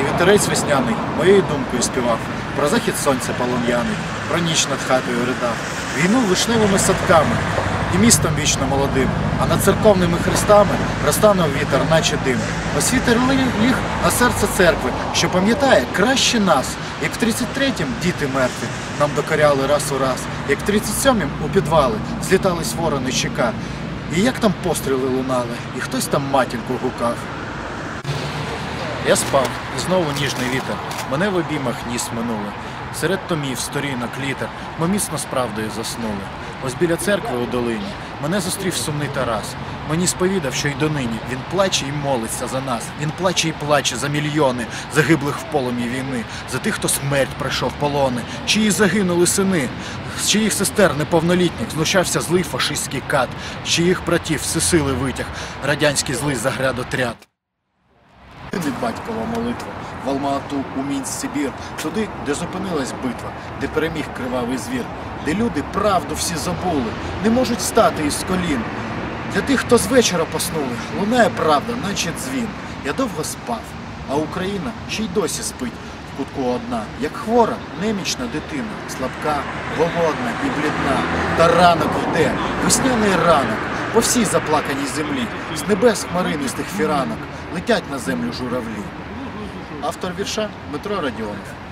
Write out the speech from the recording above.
І вітерець весняний моєю думкою співав про захід сонця полум'яний, про ніч над хатою ридав, війну вишневими садками і містом вічно молодим, а над церковними хрестами розтанув вітер, наче дим. Вітер ліг на серце церкви, що пам'ятає краще нас, як в 33-м діти мертві нам докоряли раз у раз, як в 37-м у підвали злітались ворони чека. І як там постріли лунали, і хтось там матінку гукав. Я спав, і знову ніжний вітер. Мене в обіймах ніс минуле. Серед томів, сторінок, літер ми міцно з правдою заснули. Ось біля церкви у долині мене зустрів сумний Тарас. Мені сповідав, що й донині він плаче і молиться за нас. Він плаче і плаче за мільйони загиблих в полум'ї війни, за тих, хто смерть пройшов полони, чиї загинули сини, з чиїх сестер неповнолітніх знущався злий фашистський кат, з чиїх братів всесили витяг радянський злий заградотряд. Від батькова молитва, в Алма-Ату, у Мінськ, Сибір, туди, де зупинилась битва, де переміг кривавий звір, де люди правду всі забули, не можуть стати із колін. Для тих, хто з вечора поснули, лунає правда, наче дзвін. Я довго спав, а Україна ще й досі спить в кутку одна, як хвора, немічна дитина, слабка, голодна і блідна. Та ранок йде, весняний ранок, по всій заплаканій землі, з небес хмаринистих фіранок летять на землю журавлі. Автор вірша Дмитро Радіонов.